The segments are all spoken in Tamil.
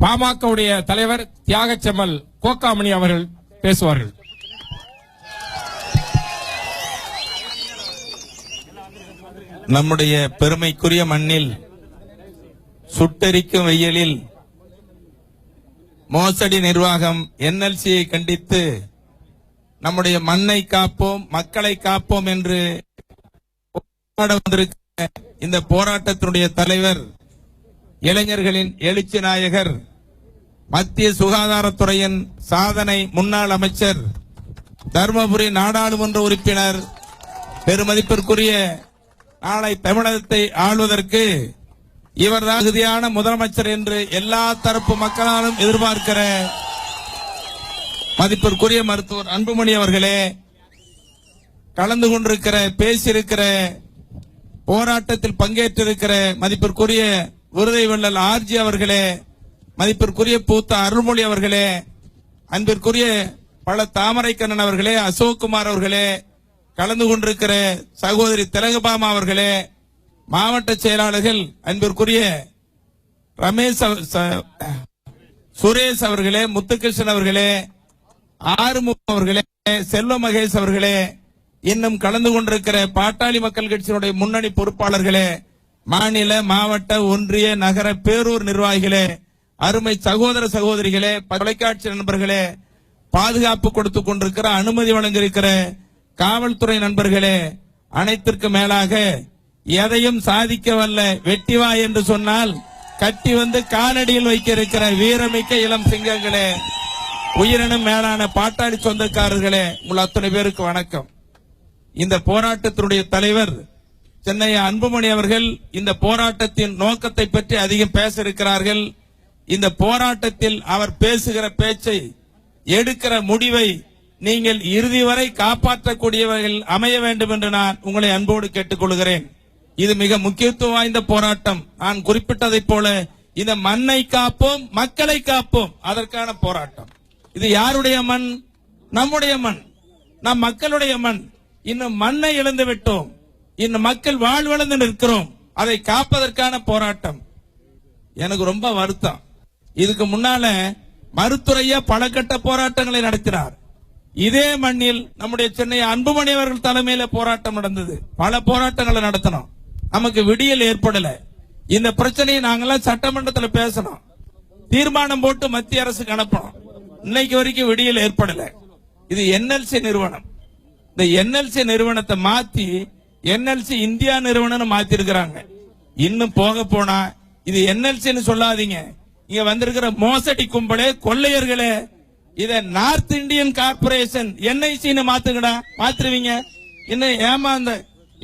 பாமகவுடைய தலைவர் தியாகச்செம்மல் கோக்காமணி அவர்கள் பேசுவார்கள். நம்முடைய பெருமைக்குரிய மண்ணில் சுட்டெரிக்கும் வெயிலில் மோசடி நிர்வாகம் என்எல்சியை கண்டித்து நம்முடைய மண்ணை காப்போம் மக்களை காப்போம் என்று போராட இந்த போராட்டத்தினுடைய தலைவர் இளைஞர்களின் எழுச்சி நாயகர் மத்திய சுகாதாரத்துறையின் சாதனை முன்னாள் அமைச்சர் தருமபுரி நாடாளுமன்ற உறுப்பினர் பெருமதிப்பிற்குரிய நாளை தமிழகத்தை ஆள்வதற்கு இவர்தான் தகுதியான முதலமைச்சர் என்று எல்லா தரப்பு மக்களாலும் எதிர்பார்க்கிற மதிப்பிற்குரிய மருத்துவர் அன்புமணி அவர்களே கலந்து கொண்டிருக்கிற பேசியிருக்கிற போராட்டத்தில் பங்கேற்றிருக்கிற மதிப்பிற்குரிய விருதை வள்ளல் ஆர்ஜி அவர்களே மதிப்பிற்குரிய பூத்த அருள்மொழி அவர்களே அன்பிற்குரிய பல தாமரைக்கண்ணன் அவர்களே அசோக்குமார் அவர்களே கலந்து கொண்டிருக்கிற சகோதரி திலகபாமா அவர்களே மாவட்ட செயலாளர்கள் அன்பிற்குரிய ரமேஷ் ச- சுரேஷ் அவர்களே முத்துகிருஷ்ணன் அவர்களே ஆறுமுகம் அவர்களே செல்வ மகேஷ் அவர்களே இன்னும் கலந்து கொண்டிருக்கிற பாட்டாளி மக்கள் கட்சியினுடைய முன்னணி பொறுப்பாளர்களே மாநில மாவட்ட ஒன்றிய நகர பேரூர் நிர்வாகிகளே அருமை சகோதர சகோதரிகளே தொலைக்காட்சி நண்பர்களே பாதுகாப்பு கொடுத்து கொண்டிருக்கிற அனுமதி வழங்கியிருக்கிற காவல்துறை நண்பர்களே அனைத்திற்கு மேலாக எதையும் சாதிக்க வல்ல வெட்டிவா என்று சொன்னால் கட்டி வந்து காலடியில் வைக்க இருக்கிற வீரமிக்க இளம் சிங்கங்களே உயிரினும் மேலான பாட்டாளி சொந்தக்காரர்களே உங்கள் அத்தனை பேருக்கு வணக்கம். இந்த போராட்டத்தினுடைய தலைவர் சென்னை அன்புமணி அவர்கள் இந்த போராட்டத்தின் நோக்கத்தை பற்றி அதிகம் பேச இருக்கிறார்கள் இந்த போராட்டத்தில் அவர் பேசுகிற பேச்சை எடுக்கிற முடிவை நீங்கள் இறுதி வரை காப்பாற்றக்கூடியவர்கள் அமைய வேண்டும் என்று நான் உங்களை அன்போடு கேட்டுக்கொள்கிறேன். இது மிக முக்கியத்துவம் வாய்ந்த போராட்டம். நான் குறிப்பிட்டதைப் போல இந்த மண்ணை காப்போம் மக்களை காப்போம். அதற்கான போராட்டம். இது யாருடைய மண்? நம்முடைய மண். நம் மக்களுடைய மண். இன்னும் மண்ணை இழந்து விட்டோம் இன்னும் மக்கள் வாழ்வழந்து நிற்கிறோம். அதை காப்பதற்கான போராட்டம். எனக்கு ரொம்ப வருத்தம். இதுக்கு முன்னால மருத்துறையா பல கட்ட போராட்டங்களை நடத்தினார். இதே மண்ணில் நம்முடைய சென்னை அன்புமணி அவர்கள் தலைமையில போராட்டம் நடந்தது. பல போராட்டங்களை நடத்தினோம். நமக்கு விடியல் ஏற்படல. இந்த பிரச்சனையை நாங்கெல்லாம் சட்டமன்றத்தில் பேசணும். தீர்மானம் போட்டு மத்திய அரசுக்கு அனுப்பணும். இன்னைக்கு வரைக்கும் விடியல் ஏற்படல. இது என்எல்சி நிறுவனம். இந்த என்எல்சி நிறுவனத்தை மாத்தி என்எல்சி இந்தியா நிறுவனம் மாத்திருக்கிறாங்க. இன்னும் போக போனா இது என்எல்சின்னு சொல்லாதீங்க. இங்க வந்திருக்கிற மோசடி கும்பலே கொள்ளையர்களே. இத நார்த் இந்தியன் கார்பரேஷன் என்ஐசின்னு மாத்துங்கடா மாத்துருவீங்க. இன்னும் ஏமாந்த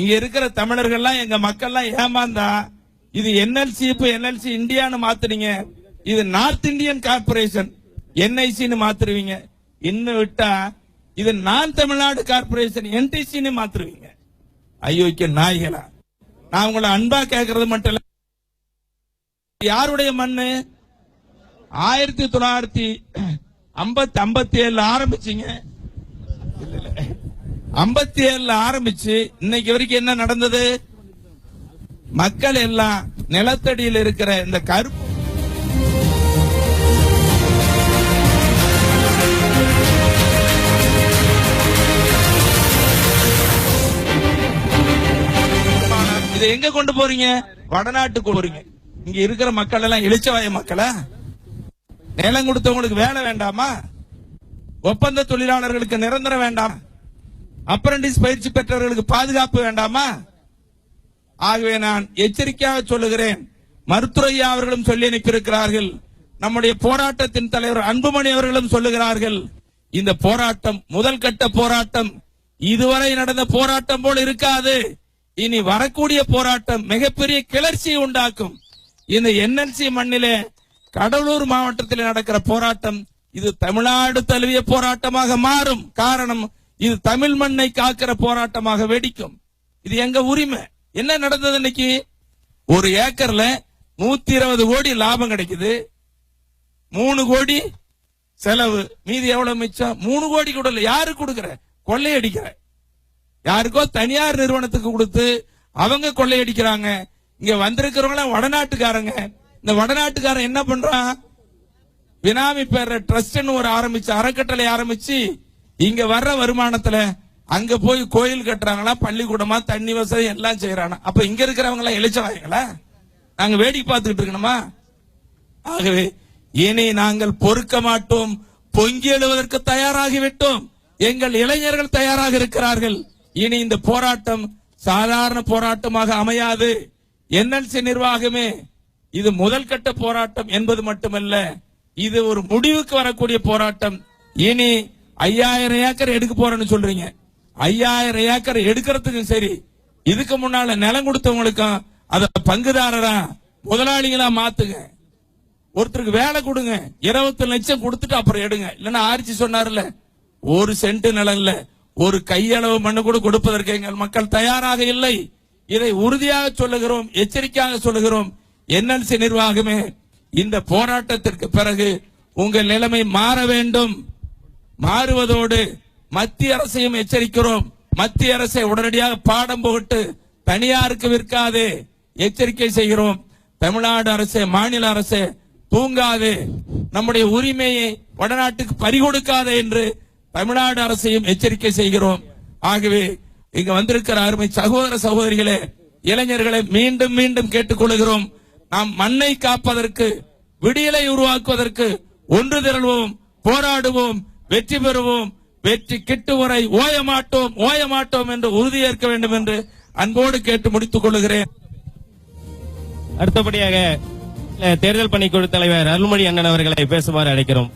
இங்க இருக்கிற தமிழர்கள்லாம் எங்க மக்கள்லாம் ஏமாந்தா இது என்எல்சி இப்ப என்எல்சி இந்தியான்னு மாத்துறீங்க இது நார்த் இந்தியன் கார்பரேஷன் என்ஐசின்னு மாத்துருவீங்க. இன்னும் விட்டா இது நான் தமிழ்நாடு கார்பரேஷன் என்டிசின்னு மாத்துருவீங்க. அயோக்கிய நாய்களா நான் உங்களை அன்பா கேட்கறது மட்டும் இல்ல. யாருடைய மண்ணு? ஆயிரத்தி தொள்ளாயிரத்தி ஐம்பத்தி ஐம்பத்தி ஏழுல ஆரம்பிச்சீங்க. ஐம்பத்தி ஏழுல ஆரம்பிச்சு இன்னைக்கு வரைக்கும் என்ன நடந்தது? மக்கள் எல்லாம் நிலத்தடியில் இருக்கிற இந்த கருப்பு இதை எங்க கொண்டு போறீங்க? வடநாட்டுக்கு போறீங்க. இங்க இருக்கிற மக்கள் எல்லாம் இளிச்சவாய மக்களா? நிலம் கொடுத்தவங்களுக்கு வேலை வேண்டாமா? ஒப்பந்த தொழிலாளர்களுக்கு நிரந்தரம் வேண்டாம்? அப்ரண்டிஸ் பயிற்சி பெற்றவர்களுக்கு பாதுகாப்பு வேண்டாமா? ஆகவே நான் எச்சரிக்கையாக சொல்லுகிறேன். மருத்துவையா அவர்களும் சொல்லி அனுப்பியிருக்கிறார்கள். நம்முடைய போராட்டத்தின் தலைவர் அன்புமணி அவர்களும் சொல்லுகிறார்கள். இந்த போராட்டம் முதல் கட்ட போராட்டம். இதுவரை நடந்த போராட்டம் போல் இருக்காது. இனி வரக்கூடிய போராட்டம் மிகப்பெரிய கிளர்ச்சியை உண்டாக்கும். இந்த என்எல்சி மண்ணிலே கடலூர் மாவட்டத்தில் நடக்கிற போராட்டம் இது தமிழ்நாடு தழுவிய போராட்டமாக மாறும். காரணம் இது தமிழ் மண்ணை காக்கிற போராட்டமாக வெடிக்கும். இது எங்க உரிமை? என்ன நடந்தது இன்னைக்கு? ஒரு ஏக்கர்ல நூத்தி இருபது கோடி லாபம் கிடைக்குது. மூணு கோடி செலவு. மீதி எவ்வளவு மிச்சம்? மூணு கோடி கூட யாரு கொடுக்கற? கொள்ளையடிக்கிற. யாருக்கோ தனியார் நிறுவனத்துக்கு கொடுத்து அவங்க கொள்ளையடிக்கிறாங்க. இங்க வந்திருக்கிறவங்க வடநாட்டுக்காரங்க. இந்த வடநாட்டுக்காரன் என்ன பண்றான்? பினாமி பேர்ல ட்ரஸ்ட்னு ஒரு ஆரம்பிச்சு அறக்கட்டளை ஆரம்பிச்சு இங்க வர்ற வருமானத்துல அங்க போய் கோயில் கட்டுறாங்களா பள்ளிக்கூடமா தண்ணி வசதி எல்லாம் செய்யறானா. அப்ப இங்க இருக்கிறவங்க எல்லாம் எழுச்சவாங்களா நாங்க வேடிக்கை பார்த்துக்கிட்டு இருக்கணுமா? ஆகவே இனி நாங்கள் பொறுக்க மாட்டோம். பொங்கி எழுவதற்கு தயாராகிவிட்டோம். எங்கள் இளைஞர்கள் தயாராக இருக்கிறார்கள். இனி இந்த போராட்டம் சாதாரண போராட்டமாக அமையாது. என்எல்சி நிர்வாகமே இது முதல் கட்ட போராட்டம் என்பது மட்டுமல்ல இது ஒரு முடிவுக்கு வரக்கூடிய போராட்டம். இனி ஐயாயிரம் ஏக்கர் எடுக்க போறேன்னு சொல்றீங்க. ஐயாயிரம் ஏக்கர் எடுக்கிறதுக்கும் சரி இதுக்கு முன்னால நிலம் கொடுத்தவங்களுக்கும் அத பங்குதாரரா முதலாளிகளா மாத்துங்க. ஒருத்தருக்கு வேலை கொடுங்க இருபத்தி லட்சம் கொடுத்துட்டு அப்புறம் எடுங்க. இல்லைன்னா ஆரிச்சு சொன்னார்ல ஒரு சென்ட் நிலம் இல்லை ஒரு கையளவு மண்ணு கூட கொடுப்பதற்கு எங்கள் மக்கள் தயாராக இல்லை. இதை உறுதியாக சொல்லுகிறோம் எச்சரிக்கையாக சொல்லுகிறோம். என்எல்சி நிர்வாகமே இந்த போராட்டத்திற்கு பிறகு உங்கள் நிலைமை மாற வேண்டும். மாறுவதோடு மத்திய அரசையும் எச்சரிக்கிறோம். மத்திய அரசை உடனடியாக பாடம் புகட்டு தனியாருக்கு விற்காது. எச்சரிக்கை செய்கிறோம். தமிழ்நாடு அரசு மாநில அரசு தூங்காது. நம்முடைய உரிமையை வடநாட்டுக்கு பறிகொடுக்காது என்று தமிழ்நாடு அரசையும் எச்சரிக்கை செய்கிறோம். ஆகவே இங்க வந்திருக்கிற அருமை சகோதர சகோதரிகளே இளைஞர்களை மீண்டும் மீண்டும் கேட்டுக்கொள்கிறோம். நாம் மண்ணை காப்பதற்கு விடியலை உருவாக்குவதற்கு ஒன்று திரள்வோம் போராடுவோம் வெற்றி பெறுவோம் வெற்றி கிட்டு வரை ஓய மாட்டோம் ஓய மாட்டோம் என்று உறுதியேற்க வேண்டும் என்று அன்போடு கேட்டு முடித்துக் கொள்கிறேன். அடுத்தபடியாக தேர்தல் பணிக்குழு தலைவர் அருள்மொழி அண்ணன் அவர்களை பேசுமாறு அழைக்கிறோம்.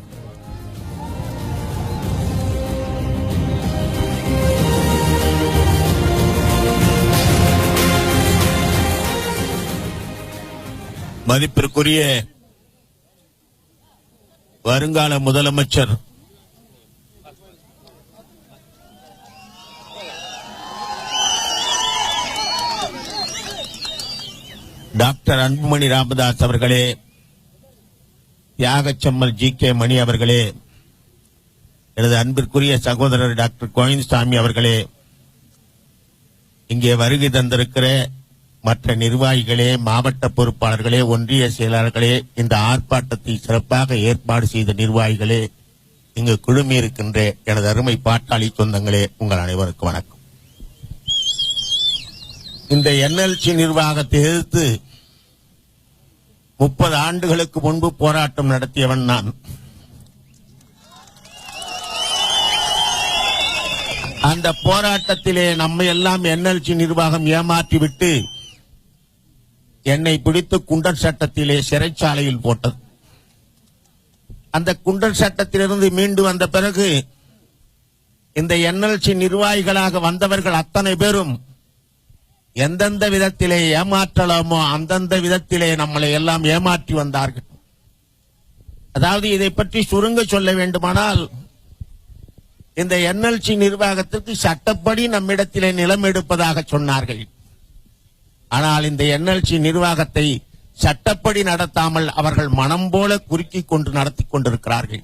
மதிப்பிற்குரிய வருங்கால முதலமைச்சர். டாக்டர் அன்புமணி ராமதாஸ் அவர்களே தியாகச்சம்மல் ஜி கே மணி அவர்களே எனது அன்பிற்குரிய சகோதரர் டாக்டர் கோவிந்தசாமி அவர்களே இங்கே வருகை தந்திருக்கிற மற்ற நிர்வாகிகளே மாவட்ட பொறுப்பாளர்களே ஒன்றிய செயலாளர்களே இந்த ஆர்ப்பாட்டத்தை சிறப்பாக ஏற்பாடு செய்த நிர்வாகிகளே இங்கு குழுமி இருக்கின்ற எனது அருமை பாட்டாளி சொந்தங்களே உங்கள் அனைவருக்கும் வணக்கம். இந்த என்எல்சி நிர்வாகத்தை எதிர்த்து முப்பது ஆண்டுகளுக்கு முன்பு போராட்டம் நடத்தியவன் நான். அந்த போராட்டத்திலே நம்மை எல்லாம் என்எல்சி நிர்வாகம் ஏமாற்றிவிட்டு என்னை பிடித்து குண்டர் சட்டத்திலே சிறைச்சாலையில் போட்டது. அந்த குண்டர் சட்டத்திலிருந்து மீண்டு வந்த பிறகு இந்த என்எல்சி நிர்வாகிகளாக வந்தவர்கள் அத்தனை பேரும் எந்தெந்த விதத்திலே ஏமாற்றலாமோ அந்தந்த விதத்திலே நம்மளை எல்லாம் ஏமாற்றி வந்தார்கள். அதாவது இதை பற்றி சுருங்க சொல்ல வேண்டுமானால் இந்த என்எல்சி நிர்வாகத்திற்கு சட்டப்படி நம்மிடத்திலே நிலம் எடுப்பதாக சொன்னார்கள். ஆனால் இந்த என்எல்சி நிர்வாகத்தை சட்டப்படி நடத்தாமல் அவர்கள் மனம் போல குறுக்கிக் கொண்டு நடத்தி கொண்டிருக்கிறார்கள்.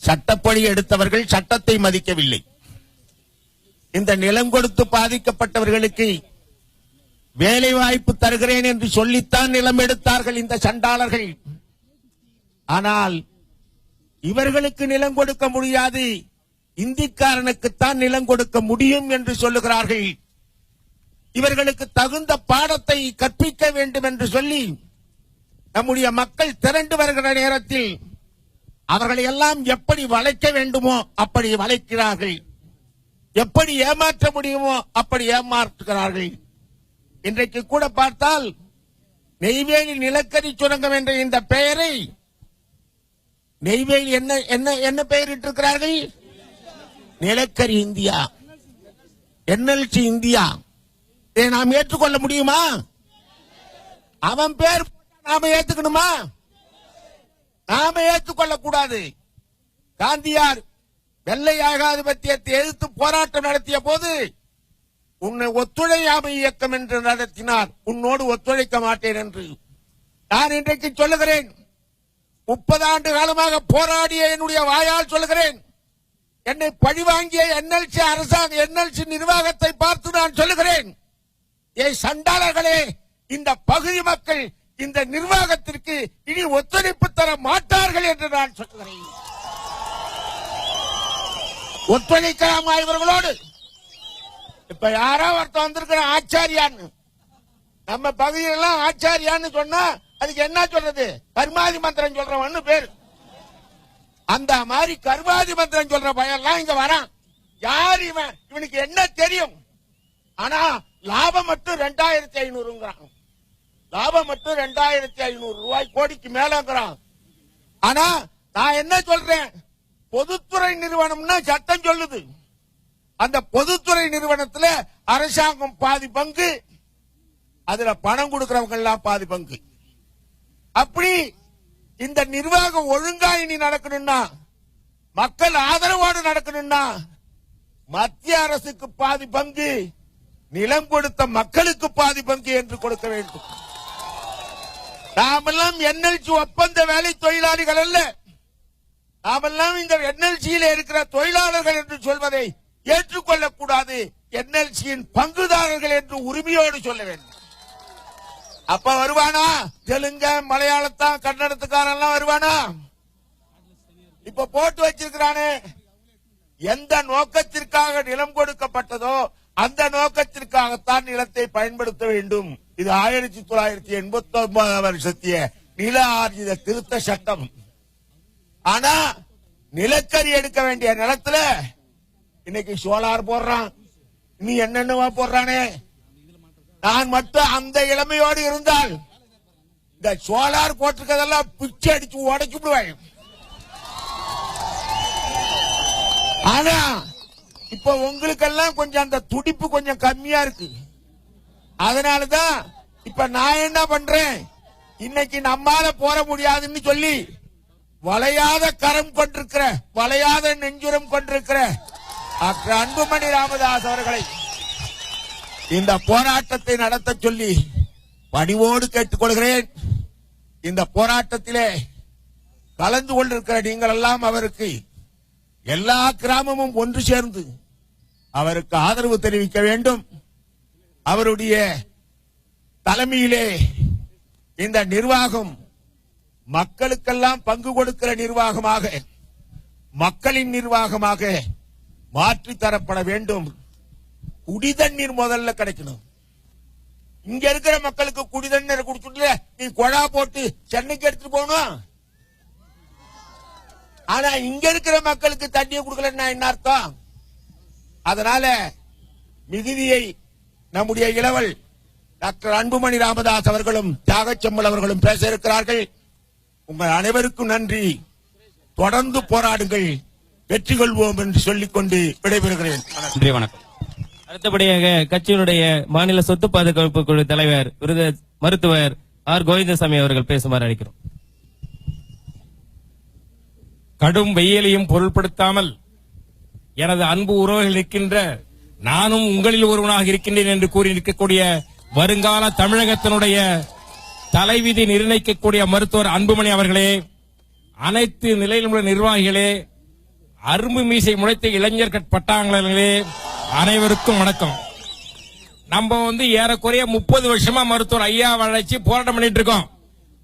சட்டப்படி எடுத்தவர்கள் சட்டத்தை மதிக்கவில்லை. இந்த நிலம் கொடுத்து பாதிக்கப்பட்டவர்களுக்கு வேலை வாய்ப்பு தருகிறேன் என்று சொல்லித்தான் நிலம் எடுத்தார்கள் இந்த சண்டாளர்கள். ஆனால் இவர்களுக்கு நிலம் கொடுக்க முடியாது. இந்திக்காரனுக்குத்தான் நிலம் கொடுக்க முடியும் என்று சொல்லுகிறார்கள். இவர்களுக்கு தகுந்த பாடத்தை கற்பிக்க வேண்டும் என்று சொல்லி நம்முடைய மக்கள் திரண்டு வருகிற நேரத்தில் அவர்களை எல்லாம் எப்படி வளைக்க வேண்டுமோ அப்படி வளைக்கிறார்கள். எப்படி ஏமாற்ற முடியுமோ அப்படி ஏமாற்றுகிறார்கள். இன்றைக்கு கூட பார்த்தால் நெய்வேலி நிலக்கரி சுரங்கம் என்ற இந்த பெயரை நெய்வேலி என்ன என்ன என்ன பெயரிட்டிருக்கிறார்கள் நிலக்கரி இந்தியா. NLC India. இதை நாம் ஏற்றுக்கொள்ள முடியுமா? அவன் பேர் நாம ஏத்துக்கணுமா? நாம ஏற்றுக்கொள்ள கூடாது. காந்தியார் வெள்ளை ஏகாதிபத்தியத்தை எதிர்த்து போராட்டம் நடத்திய போது உன்னை ஒத்துழையாமை இயக்கம் என்று நடத்தினார். உன்னோடு ஒத்துழைக்க மாட்டேன் என்று நான் இன்றைக்கு சொல்லுகிறேன். முப்பது ஆண்டு காலமாக போராடிய என்னுடைய வாயால் சொல்லுகிறேன். என்னை பழிவாங்கிய என்எல்சி அரசாங்க என்எல்சி நிர்வாகத்தை பார்த்து நான் சொல்லுகிறேன். ஏ சண்டாளர்களே இந்த பகுதி மக்கள் இந்த நிர்வாகத்திற்கு இனி ஒத்துழைப்பு தர மாட்டார்கள் என்று நான் சொல்கிறேன் ஒத்துழைக்கலாமா இவர்களோடு இப்ப யாரோ ஒருத்தர் வந்திருக்கிற ஆச்சாரியான்னு. நம்ம பகுதியெல்லாம் ஆச்சாரியான்னு சொன்னா அதுக்கு என்ன சொல்றது? கர்மாதி மந்திரம் சொல்றவன் பேரு. அந்த மாதிரி கர்மாதி மந்திரம் சொல்ற பையன் இங்க வரான். யார் இவன்? இவனுக்கு என்ன தெரியும்? ஆனா லாபம் மட்டும் ரெண்டாயிரத்தி ஐநூறுங்கிறான். லாபம் மட்டும் ரெண்டாயிரத்தி ஐநூறு ரூபாய் கோடிக்கு மேலங்கிறான். ஆனா நான் என்ன சொல்றேன்? பொதுத்துறை நிறுவனம்னா சட்டம் சொல்லுது. அந்த பொதுத்துறை நிறுவனத்துல அரசாங்கம் பாதி பங்கு அதுல பணம் கொடுக்கறவங்க எல்லாம் பாதி பங்கு. அப்படி இந்த நிர்வாகம் ஒழுங்கா இனி நடக்கணும்னா மக்கள் ஆதரவோடு நடக்கணும்னா மத்திய அரசுக்கு பாதி பங்கு நிலம் கொடுத்த மக்களுக்கு பாதி பங்கு என்று கொடுக்க வேண்டும். நாமெல்லாம் என்எல்சி ஒப்பந்த வேலை தொழிலாளிகள் அல்ல. நாமெல்லாம் இந்த என்எல்சியில் இருக்கிற தொழிலாளர்கள் என்று சொல்வதை ஏற்றுக்கொள்ளக் கூடாது என்எல்சியின் பங்குதாரர்கள் என்று உரிமையோடு சொல்ல வேண்டும். அப்ப வருவானா? தெலுங்க மலையாளத்தான் கன்னடத்துக்காரன் எல்லாம் வருவானா? இப்ப போட்டு வச்சிருக்கிறானே. எந்த நோக்கத்திற்காக நிலம் கொடுக்கப்பட்டதோ அந்த நோக்கத்திற்காகத்தான் நிலத்தை பயன்படுத்த வேண்டும். இது ஆயிரத்தி தொள்ளாயிரத்தி எண்பத்தி ஒன்பதாம் வருஷத்திய நில ஆர்ஜித திருத்த சட்டம். ஆனா நிலக்கரி எடுக்க வேண்டிய நிலத்துல இன்னைக்கு சோலார் போடுறான். நீ என்னென்னவா போடுறானே. நான் மட்டும் அந்த இளமையோடு இருந்தால் இந்த சோலார் போட்டிருக்கதெல்லாம் பிச்சை அடிச்சு உடைச்சு விடுவேன். ஆனா இப்ப உங்களுக்கெல்லாம் கொஞ்சம் அந்த துடிப்பு கொஞ்சம் கம்மியா இருக்கு. அதனாலதான் இப்ப நான் என்ன பண்றேன்? இன்னைக்கு நம்மால போற முடியாதுன்னு சொல்லி வளையாத கரம் கொண்டிருக்கிற வளையாத நெஞ்சுரம் கொண்டிருக்கிற டாக்டர் அன்புமணி ராமதாஸ் அவர்களை இந்த போராட்டத்தை நடத்த சொல்லி பணிவோடு கேட்டுக்கொள்கிறேன். இந்த போராட்டத்திலே கலந்து கொண்டிருக்கிற நீங்கள் எல்லாம் அவருக்கு எல்லா கிராமமும் ஒன்று சேர்ந்து அவருக்கு ஆதரவு தெரிவிக்க வேண்டும். அவருடைய தலைமையிலே இந்த நிர்வாகம் மக்களுக்கெல்லாம் பங்கு கொடுக்கிற நிர்வாகமாக மக்களின் நிர்வாகமாக மாற்றி தரப்பட வேண்டும். குடி தண்ணீர் முதல்ல கிடைக்கணும். இங்க இருக்கிற மக்களுக்கு குடி தண்ணீர் குடிச்சுட்டு நீ குழா போட்டு சென்னைக்கு எடுத்துட்டு போகணும்? ஆனா இங்க இருக்கிற மக்களுக்கு தண்ணியை கொடுக்கலன்னா என்ன அர்த்தம்? அதனால மிகுதியை நம்முடைய இளவல் டாக்டர் அன்புமணி ராமதாஸ் அவர்களும் தியாகச்செம்மல் அவர்களும் பேச இருக்கிறார்கள். உங்கள் அனைவருக்கும் நன்றி. தொடர்ந்து போராடுங்கள். வெற்றி கொள்வோம் என்று சொல்லிக்கொண்டு விடைபெறுகிறேன். நன்றி வணக்கம். அடுத்தபடியாக கட்சியினுடைய மாநில சொத்து பாதுகாப்பு குழு தலைவர் விருத மருத்துவர் ஆர் கோவிந்தசாமி அவர்கள் பேசுமாறு அழைக்கிறோம். கடும் வெயிலையும் பொருட்படுத்தாமல் எனது அன்பு உறவுகள் இருக்கின்ற நானும் உங்களில் ஒருவனாக இருக்கின்றேன் என்று கூறியிருக்கக்கூடிய வருங்கால தமிழகத்தினுடைய தலைவிதி நிர்ணயிக்கக்கூடிய மருத்துவர் அன்புமணி அவர்களே அனைத்து நிலையிலும் உள்ள நிர்வாகிகளே அரும்பு மீசை முளைத்த இளைஞர் பட்டாங்களே அனைவருக்கும் வணக்கம். நம்ம வந்து ஏறக்குறைய முப்பது வருஷமா மருத்துவர் ஐயா வளர்ச்சி போராட்டம் பண்ணிட்டு இருக்கோம்.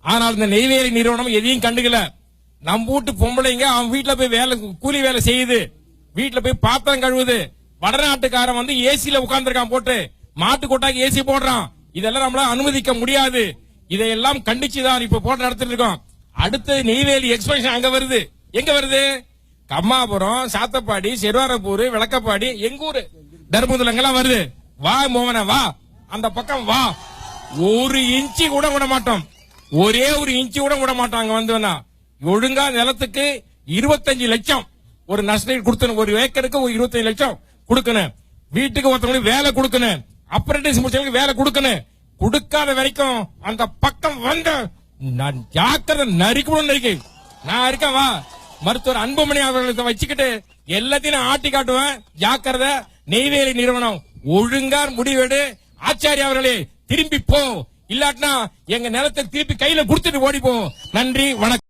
ஆனால் இந்த நெய்வேலி நிறுவனம் எதையும் கண்டுக்கல. நம்ம வீட்டு பொம்பளைங்க அவன் வீட்டுல போய் வேலை கூலி வேலை செய்யுது. வீட்டுல போய் பாத்திரம் கழுவுது. வடநாட்டுக்காரன் வந்து ஏசியில உட்கார்ந்துருக்கான் போட்டு. மாட்டு கொட்டாக்கு ஏசி போடுறான். இதெல்லாம் நம்மளால அனுமதிக்க முடியாது. இதையெல்லாம் கண்டிச்சுதான் இப்ப போட்டு நடத்திட்டு இருக்கோம். அடுத்தது நெய்வேலி எக்ஸ்பிரஷன் அங்க வருது. எங்க வருது? கம்மாபுரம் சாத்தப்பாடி செருவாரப்பூர் விளக்கப்பாடி எங்க ஊரு? தர்மபுதுலங்கெல்லாம் வருது? வா மோகன வா. அந்த பக்கம் வா. ஒரு இன்ச்சு கூட விட மாட்டோம். ஒரே ஒரு இன்ச்சு கூட விட மாட்டோம் அங்க வந்தோம்னா ஒழுங்கா நிலத்துக்கு இருபத்தஞ்சு லட்சம். ஒரு நஷ்டம் கொடுத்தணும் ஒரு ஏக்கருக்கு ஒரு இருபத்தஞ்சு லட்சம் கொடுக்கணும். வீட்டுக்கு ஒருத்தவங்களுக்கு வேலை கொடுக்கணும். அப்ரண்டிஸ் முடிச்சவங்களுக்கு வேலை கொடுக்கணும். கொடுக்காத வரைக்கும் அந்த பக்கம் வந்த நான் ஜாக்கிரதை நரிக்கணும் நரிக்கை நான் இருக்கேன் வா. மருத்துவர் அன்புமணி அவர்களை வச்சுக்கிட்டு எல்லாத்தையும் ஆட்டி காட்டுவேன். ஜாக்கிரதை நெய்வேலி நிறுவனம். ஒழுங்கா முடிவெடு ஆச்சாரிய அவர்களே திரும்பி போ. இல்லாட்டினா எங்க நிலத்தை திருப்பி கையில கொடுத்துட்டு ஓடிப்போம் நன்றி வணக்கம்.